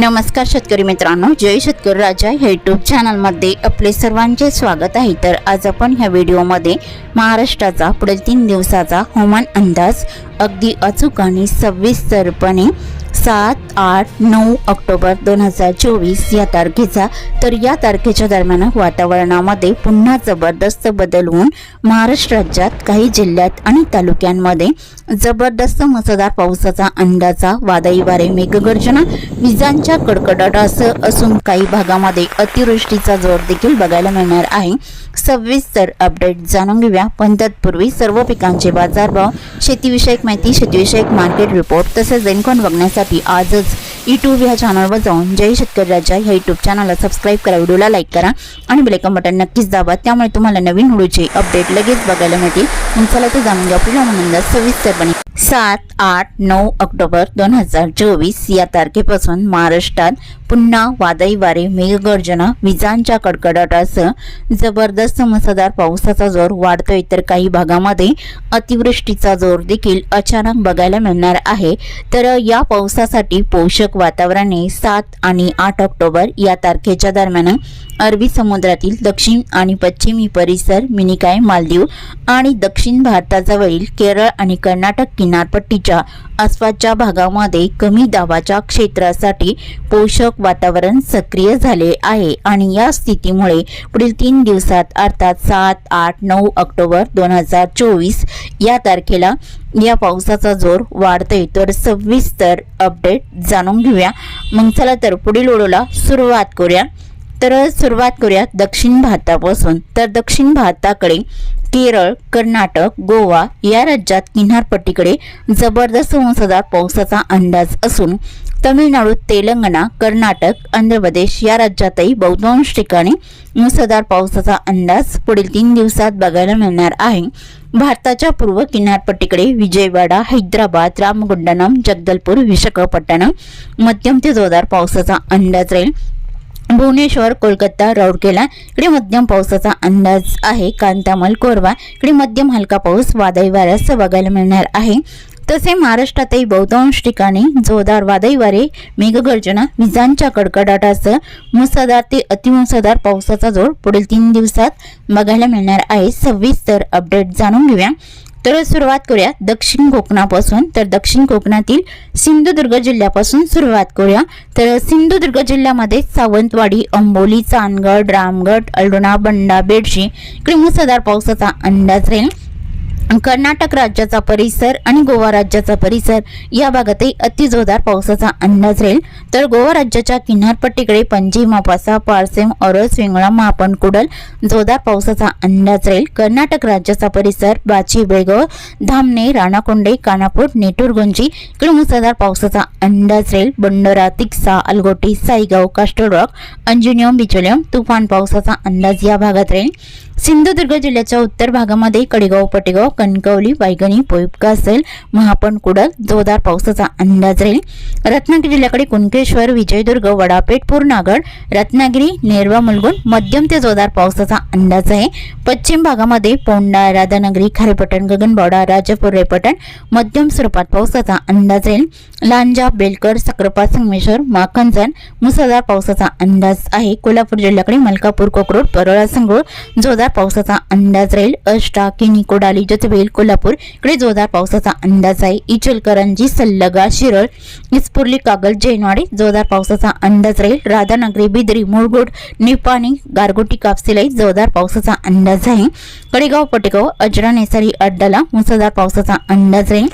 नमस्कार शेतकरी मित्रांनो जय शेतकरी राजा या यूट्यूब चॅनलमध्ये आपले सर्वांचे स्वागत आहे. तर आज आपण ह्या व्हिडिओमध्ये महाराष्ट्राचा पुढील तीन दिवसाचा हवामान अंदाज अगदी अचूक आणि सविस्तरपणे सात आठ नऊ ऑक्टोबर दोन हजार चोवीस या तारखेचा. तर या तारखेच्या दरम्यान वातावरणामध्ये पुन्हा जबरदस्त बदल होऊन महाराष्ट्र राज्यात काही जिल्ह्यात आणि तालुक्यांमध्ये जबरदस्त मुसळधार पावसाचा अंदाजा वादळी वारे मेघगर्जना विजांच्या कडकडाटासह असून काही भागामध्ये अतिवृष्टीचा जोर देखील बघायला मिळणार आहे. सविस्तर अपडेट जाणून घेऊया. पण तत्पूर्वी सर्व पिकांचे बाजारभाव शेतीविषयक माहिती शेतीविषयक मार्केट रिपोर्ट तसेच दैनकोन बघण्यासाठी आजच यूट्यूब या चॅनलवर जाऊन जय शेतकरी राजा ह्या यूट्यूब चॅनलला सबस्क्राईब करा व्हिडिओला लाईक करा आणि बेलेकन बटन नक्कीच दाबा. त्यामुळे तुम्हाला नवीन व्हिडिओचे अपडेट लगेच बघायला मिळतील. मग चला ते जाणून घ्या. आपल्या आनंद सविस्तरपणे सात आठ नऊ ऑक्टोबर दोन हजार चोवीस या तारखेपासून महाराष्ट्रात पुन्हा वादळी वारे मेघगर्जना विजांच्या कडकडाटासह जबरदस्त मुसळधार पावसाचा जोर वाढतोय. तर काही भागामध्ये अतिवृष्टीचा जोर देखील अचानक बघायला मिळणार आहे. तर या पावसासाठी पोषक वातावरणाने सात आणि आठ ऑक्टोबर या तारखेच्या दरम्यान अरबी समुद्रातील दक्षिण आणि पश्चिमी परिसर मिनिकाय मालदीव आणि दक्षिण भारताजवळील केरळ आणि कर्नाटक किनारपट्टीच्या आसपासच्या भागामध्ये कमी दाबाच्या क्षेत्रासाठी पोषक वातावरण सक्रिय झाले आहे आणि या स्थितीमुळे पुढील तीन दिवसात अर्थात सात आठ नऊ ऑक्टोबर दोन हजार चोवीस या तारखेला या पावसाचा जोर वाढतोय. तर सविस्तर अपडेट जाणून घेऊया. मग चला तर पुढील ओढूला सुरुवात करूया. तर सुरुवात करूया दक्षिण भारतापासून. तर दक्षिण भारताकडे केरळ कर्नाटक गोवा या राज्यात किनारपट्टीकडे जबरदस्त मुसळधार पावसाचा अंदाज असून तमिळनाडू तेलंगणा कर्नाटक आंध्र प्रदेश या राज्यातही बहुतांश ठिकाणी मुसळधार पावसाचा अंदाज पुढील तीन दिवसात बघायला मिळणार आहे. भारताच्या पूर्व किनारपट्टीकडे विजयवाडा हैदराबाद रामगुंडनम जगदलपूर विशाखापट्टणम मध्यम ते जोरदार पावसाचा अंदाज राहील. भुवनेश्वर कोलकाता राऊरकेला इकडे मध्यम पावसाचा अंदाज आहे. कांतामल कोरवा इकडे मध्यम हलका पाऊस वादळी वाऱ्यास बघायला मिळणार आहे. तसे महाराष्ट्रातही बहुतांश ठिकाणी जोरदार वादळी वारे मेघगर्जना विजांच्या कडकडाटासह मुसळधार ते अतिमुसळधार पावसाचा जोर पुढील तीन दिवसात बघायला मिळणार आहे. सविस्तर अपडेट जाणून घेऊया. तर सुरुवात करूया दक्षिण कोकणापासून. तर दक्षिण कोकणातील सिंधुदुर्ग जिल्ह्यापासून सुरुवात करूया. तर सिंधुदुर्ग जिल्ह्यामध्ये सावंतवाडी अंबोली चांदगड रामगड अल्डोणा बंडा बेडशी इकडे मुसळधार पावसाचा अंदाज राहील. कर्नाटक राज्याचा परिसर आणि गोवा राज्याचा परिसर या भागातही अतिजोरदार पावसाचा अंदाज राहील. तर गोवा राज्याच्या किनारपट्टीकडे पणजी मापासा पारसेम औरस विंगळा मापण कुडल जोरदार पावसाचा अंदाज राहील. कर्नाटक राज्याचा परिसर बाची बेळगाव धामणे राणाकोंडे कानापूर नेटूरगुंजी इकडे मुसळधार पावसाचा अंदाज राहील. बंडोरा तिक्सा अलगोटी साईगाव कास्टरॉक अंजुनियम बिचोलियम तुफान पावसाचा अंदाज या भागात राहील. सिंधुदुर्ग जिल्ह्याच्या उत्तर भागामध्ये कडेगाव पटेगाव कणकवली वायगणी पोईपका असेल महापण कुडल जोरदार पावसाचा अंदाज राहील. रत्नागिरी जिल्ह्याकडे कुणकेश्वर विजयदुर्ग वडापेठ पूर्णागड रत्नागिरी नेरवा मुलगुण मध्यम ते जोरदार पावसाचा अंदाज आहे. पश्चिम भागामध्ये पोंडा राधानगरी खारेपटण गगनबावडा राजापूर रेपटण मध्यम स्वरूपात पावसाचा अंदाज राहील. लांजा बेलकर सक्रपा संगमेश्वर माखनजन मुसळधार पावसाचा अंदाज आहे. कोल्हापूर जिल्ह्याकडे मलकापूर कोकरोड परोळा संगरूळ जोरदार पावसाचा अंदाज राहील. अष्टा निकोडाली जतवेल कोल्हापूर. इकडे जोरदार पावसाचा अंदाज आहे. इचलकरंजी सल्लगा शिरळ इस्पुर्ली कागल जैनवाडी. जोरदार पावसाचा अंदाज राहील. राधानगरी बिदरी मुळगुड निपाणी गारगोटी कापसिलाई जोरदार पावसाचा अंदाज आहे. कडेगाव पटेगाव अजरा नेसारी अड्डाला मुसळधार पावसाचा अंदाज राहील.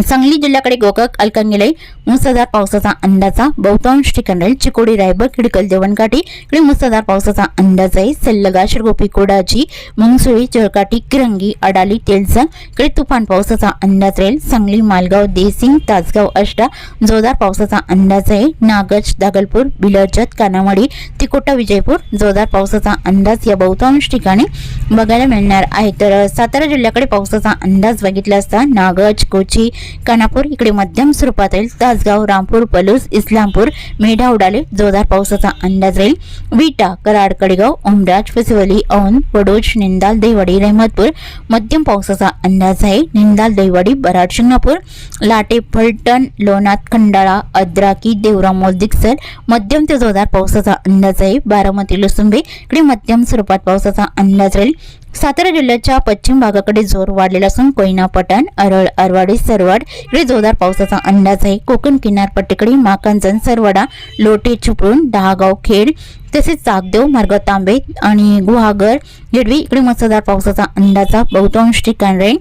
सांगली जिल्ह्याकडे गोकाक अलकांगिलाई मुसळधार पावसाचा अंदाजा बहुतांश ठिकाणी राहील चिकोडी रायबळ खिडकल देवणकाठी इकडे मुसळधार पावसाचा अंदाज आहे. सल्लगा गोपी कोडाची मुंगसुळी जळकाठी किरंगी अडाली तेलसंग इकडे तुफान पावसाचा अंदाज राहील. सांगली मालगाव देसिंग तासगाव अष्टा जोरदार पावसाचा अंदाज आहे. नागज दागलपूर बिलरजत कानावाडी तिकोटा विजयपूर जोरदार पावसाचा अंदाज या बहुतांश ठिकाणी बघायला मिळणार आहे. तर सातारा जिल्ह्याकडे पावसाचा अंदाज बघितला असता नागज कोची कानापूर इकडे मध्यम स्वरूपात राहील तासगाव रामपूर पलूस इस्लामपूर मेढा उडाले जोरदार पावसाचा अंदाज राहील. विटा कराड कडेगाव उमराज फसिवली औन वडोज निंदाल देवाडी रहमतपूर मध्यम पावसाचा अंदाज आहे निंदाल देवाडी बराड शिंगणापूर लाटे फलटण लोणात खंडाळा अद्राकी देवरा मोलदिक्सर मध्यम ते जोरदार पावसाचा अंदाज आहे बारामती लुसुंबे इकडे मध्यम स्वरूपात पावसाचा अंदाज राहील. सातारा जिल्ह्याच्या पश्चिम भागाकडे जोर वाढलेला असून कोयना पटण अरळ अरवाडी सरवड इकडे जोरदार पावसाचा अंदाज आहे. कोकण किनारपट्टीकडे माकांजन सरवडा लोटे चिपळूण दहागाव खेड तसेच चाकदेव मार्ग तांबे आणि गुहागर येडवी इकडे मुसळधार पावसाचा अंदाज बहुतांश ठिकाण राहील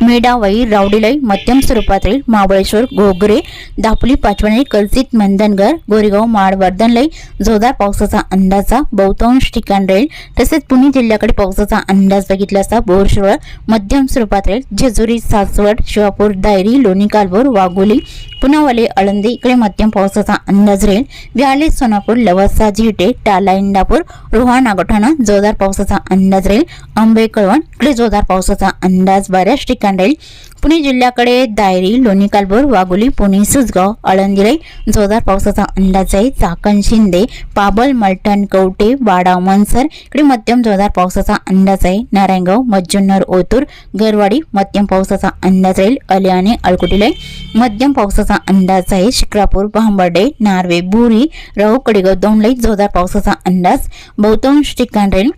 मेडावाई रावडीलाई मध्यम स्वरूपात महाबळेश्वर घोगरे दापोली पाचवणी कलसित मंदनगर गोरेगाव माड वर्धनलाई जोरदार पावसाचा अंदाजा बहुतांश ठिकाण राहील तसेच पुणे जिल्ह्याकडे पावसाचा अंदाज बघितला असता बोरशिवळ मध्यम स्वरूपात राहील जेजुरी सासवड शिवापूर दायरी लोणी कालभोर वाघोली पुनावाले आळंदी इकडे मध्यम पावसाचा अंदाज राहील व्याळे सोनापूर लवासा झिटे टाला इंदापूर रोहा नागोठाणा जोरदार पावसाचा अंदाज राहील आंबे कळवण इकडे जोरदार पावसाचा अंदाज बऱ्याच ठिकाणी राहील. पुणे जिल्ह्याकडे दायरी लोणी कालभोर वाघोली पुणे सुसगाव आळंदीलाई जोरदार पावसाचा अंदाज आहे. चाकण शिंदे पाबल मलठण कवटे वाडा मनसर इकडे मध्यम जोरदार पावसाचा अंदाज आहे. नारायणगाव मज्जुन्नर ओतूर गरवाडी मध्यम पावसाचा अंदाज राहील. अलियाने अळकुटीलाई मध्यम पावसाचा अंदाज आहे. शिक्रापूर भांबर्डे नार्वे बुरी राहू कडेगाव दोंडलाई जोरदार पावसाचा अंदाज बहुतांश ठिकाण राहील.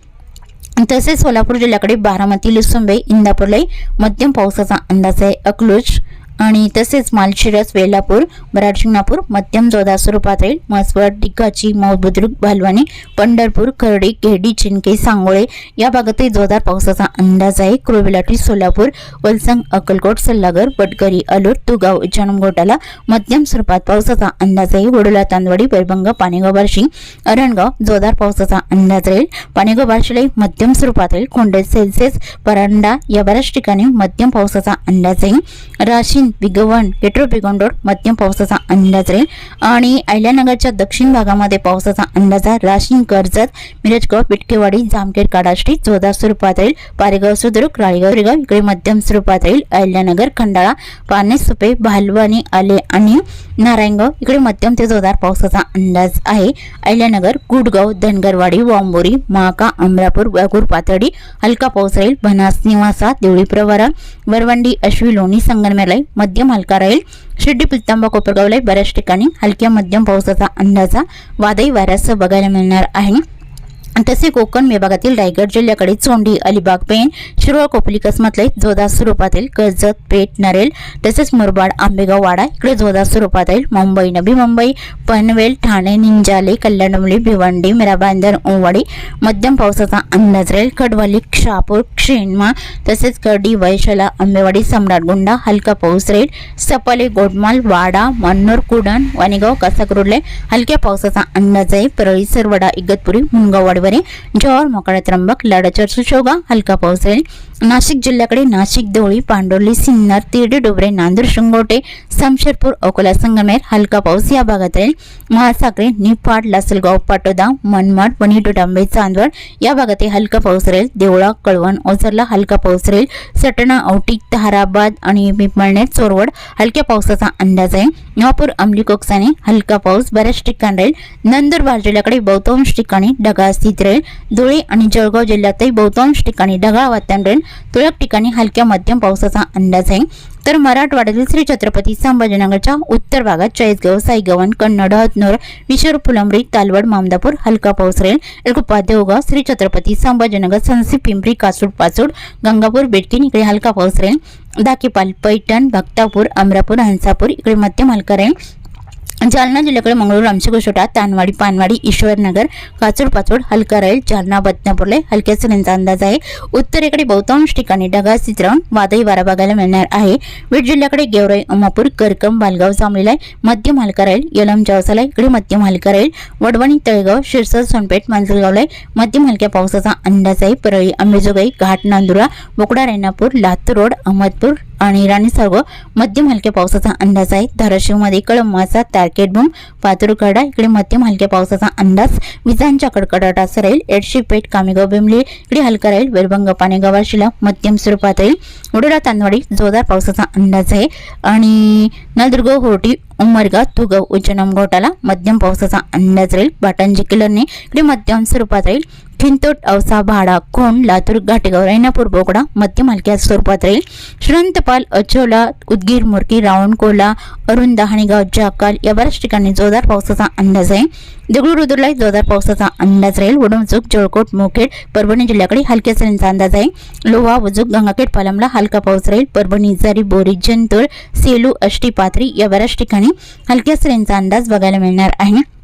तसेच सोलापूर जिल्ह्याकडे बारामती लुसुंबे इंदापूरलाही मध्यम पावसाचा अंदाज आहे. अकलूज आणि तसेच मालशिरस वेलापूर बराडशिंगणापूर मध्यम जोधा स्वरूपात राहील. म्हसवड डिकाची मौबुद्रुक बुद्रुक भालवानी पंढरपूर खर्डी घेडी चिंके सांगोळे या भागातही जोरदार पावसाचा अंदाज आहे. कुरुबिलाटी सोलापूर वलसंग अक्कलकोट सल्लागर वडकरी अलूर तुगाव इचानम घोटाला मध्यम स्वरूपात पावसाचा अंदाज आहे. वडोला तांदवाडी बैरभंग पाणेगाव बार्शी अरणगाव जोरदार पावसाचा अंदाज राहील. पाणेगाव बार्शीलाही मध्यम स्वरूपात राहील. कोंडे सेल्सेस परांडा या बऱ्याच ठिकाणी मध्यम पावसाचा अंदाज आहे. राशीन बिगवण पेट्रो बिगोंडोर मध्यम पावसाचा अंदाज राहील आणि अहिल्यानगरच्या दक्षिण भागामध्ये पावसाचा अंदाज आहे. राशीन कर्जत मिरजगाव पिटकेवाडी जामखेड काडाष्टी जोरदार स्वरूपात राहील. पारेगाव सुद्रुक राळेगाव रेगाव इकडे मध्यम स्वरूपात राहील. अहिल्यानगर खंडाळा पाने सुपे भालवानी आले आणि नारायणगाव इकडे मध्यम ते जोरदार पावसाचा अंदाज आहे. अहिल्यानगर गुडगाव धनगरवाडी वांबोरी महाका अमरापूर वागूर पातळी हलका पाऊस राहील. बनास निवासा देवळी प्रवारा वरवंडी अश्वी लोणी संगमनेरलाई मध्यम हलका राहील. शिर्डी पित्तांबा कोपरगावलाही बऱ्याच ठिकाणी. हलक्या मध्यम पावसाचा अंदाजा. वादळी वाऱ्यासह बघायला मिळणार आहे. तसे कोकण विभागातील रायगड जिल्ह्याकडे चोंडी अलिबाग पेण शिरोळ कोपली कसमातले जोरदार स्वरूपातील कर्जत पेठ नरेल तसेच मुरबाड आंबेगाव वाडा इकडे जोरदार स्वरूपात येईल मुंबई नवी मुंबई पनवेल ठाणे निंजाले कल्याणमुली भिवंडी मिराबांदर ओवाडी मध्यम पावसाचा अंदाज राहील खडवली शहापूर क्षेणमा तसेच कर्डी वैशाला आंबेवाडी सम्राटगुंडा हलका पाऊस राहील सपाले गोडमाल वाडा मन्नूर कुडण वाणीगाव कासाकुर्ले हलक्या पावसाचा अंदाज आहे. परळी सरवडा इगतपुरी मुनगाव वाडवरे जव्हार मोकाळा त्र्यंबक लाडाचर सुशोगा हलका पाऊस राहील नाशिक जिल्ह्याकडे नाशिक देवळी पांडोर्ली सिन्नर तिरडी डोबरे नांदूर शिंगोटे समशेरपूर अकोला संगमेर हलका पाऊस या भागात राहील. महासागरे निफाड लासलगाव पाटोदा मनमाड वणी डोडांबे चांदवड या भागातही हलका पाऊस राहील. देवळा कळवण ओझरला हलका पाऊस राहील. सटणा औटी ताराबाद आणि पिंपळनेर चोरवड हलक्या पावसाचा अंदाज आहे. नवापूर अमली कोकसाने हलका पाऊस बऱ्याच ठिकाणी राहील. नंदुरबार जिल्ह्याकडे बहुतांश ठिकाणी ढगाळ स्थित राहील. धुळे आणि जळगाव जिल्ह्यातही बहुतांश ठिकाणी ढगाळ वातावरण राहील. तुरळक ठिकाणी हलक्या मध्यम पावसाचा अंदाज आहे. तर मराठवाड्यातील श्री छत्रपती संभाजीनगरच्या उत्तर भागात चाळीसगाव साईगवन कन्नड हतनूर विशर फुलंबरी तालवड मामदापूर हलका पाऊस राहील. एलकुपा देवगाव श्री छत्रपती संभाजीनगर सनसी पिंपरी कासूड पाचूड गंगापूर बेटकीन इकडे हलका पाऊस राहील. दाकीपाल पैठण भक्तापूर अमरापूर हंसापूर इकडे मध्यम हलका राहील. जालना जिल्ह्याकडे मंगळूर रामशेगोशोटा तानवाडी पानवाडी ईश्वरनगर काचोड पाचोड हलका राहील जालना बदनापूरला हलक्या सरींचा अंदाज आहे. उत्तरेकडे बहुतांश ठिकाणी ढगाळ चित्रण वादळी वारा बघायला मिळणार आहे. बीड जिल्ह्याकडे गेवराई उमापूर करकम बालगाव जांभळीला मध्यम हलका राहील यलम जावसाला इकडे मध्यम हलका राहील वडवणी तळेगाव शिरसर सोनपेठ मांजलगावला मध्यम हलक्या पावसाचा अंदाज आहे. परळी अंबेजोगाई घाट नांदुरा बोकडा रेणापूर लातूर रोड अहमदपूर आणि राणी मध्यम हलक्या पावसाचा अंदाज आहे. धाराशिवमध्ये कळंबाचा तार गारकेट पातूर पातुरकडा इकडे मध्यम हलक्या पावसाचा अंदाज. विजांच्या कडकडाटासह राहील एडशी पेठ कामेगाव बेंबली इकडे हलका राहील. वेरबंग पाणेगाव शिला मध्यम स्वरूपात राहील उडोडा तांदवाडी जोरदार पावसाचा अंदाज आहे. आणि नळदुर्ग होर्टी उमरगा तुगव उज्जनम घोटाला मध्यम पावसाचा अंदाज राहील बाटांजी किल्लरने इकडे मध्यम स्वरूपात राहील. खिंतोट औसा भाडा कोंड लातूर घाटेगाव रैनापूर बोकडा मध्यम हलक्या स्वरूपात राहील. श्रंतपाल अचोला उदगीर मुरकी रावणकोला अरुण दहाणेगाव जाकाल या बऱ्याच ठिकाणी जोरदार पावसाचा अंदाज आहे. दगडू रुद्रला जोरदार पावसाचा अंदाज राहील. वडमचूक जळकोट मोखेड परभणी जिल्ह्याकडे हलक्या सरींचा अंदाज आहे. लोहा वजूक गंगाखेड पालमला हलका पाऊस राहील. परभणी जारी बोरी जंतूर सेलू अष्टी पाथरी या बऱ्याच ठिकाणी हलक्या सरींचा अंदाज बघायला मिळणार आहे.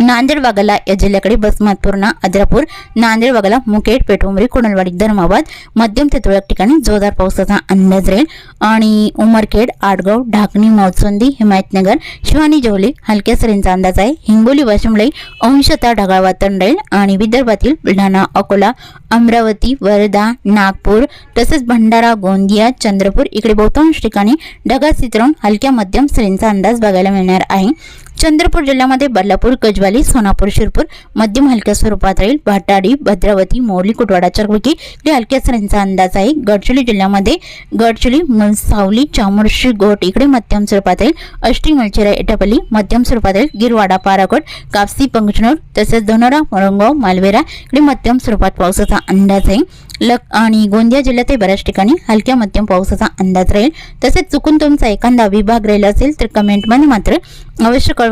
नांदेड वाघाला या जिल्ह्याकडे बसमातपूर्णा अद्रापूर नांदेड वाघाला मुखेड पेठोंबरी कोणलवाडी धर्माबाद मध्यम ते तुरळक ठिकाणी जोरदार पावसाचा अंदाज राहील. आणि उमरखेड आडगाव ढाकणी मौसंदी हिमायतनगर शिवानी जवळी हलक्या सरींचा अंदाज आहे. हिंगोली वाशिमलाई अंशतः ढगाळ वातावरण राहील. आणि विदर्भातील बुलढाणा अकोला अमरावती वर्धा नागपूर तसेच भंडारा गोंदिया चंद्रपूर इकडे बहुतांश ठिकाणी ढगाळ चित्रण हलक्या मध्यम सरींचा अंदाज बघायला मिळणार आहे. चंद्रपूर जिल्ह्यामध्ये बल्लापूर गजवाली सोनापूर शिरपूर मध्यम हलक्या स्वरूपात राहील भाटाडी भद्रावती मोरली कुटवाडा चरवकी इकडे हलक्या सरींचा अंदाज आहे. गडचिरोली जिल्ह्यामध्ये गडचिरोली सावली चामोर्शी गोट इकडे मध्यम स्वरूपात राहील. अष्टी मलचिरा एटापल्ली मध्यम स्वरूपात राहील. गिरवाडा पाराकोट कापसी पंगचनोर तसेच धनोरा मोरंगाव मालवेरा इकडे मध्यम स्वरूपात पावसाचा अंदाज आहे. लक आणि गोंदिया जिल्ह्यातही बऱ्याच ठिकाणी हलक्या मध्यम पावसाचा अंदाज राहील. तसेच चुकून तुमचा एखादा विभाग राहिला असेल तर कमेंटमध्ये मात्र अवश्य कळवा.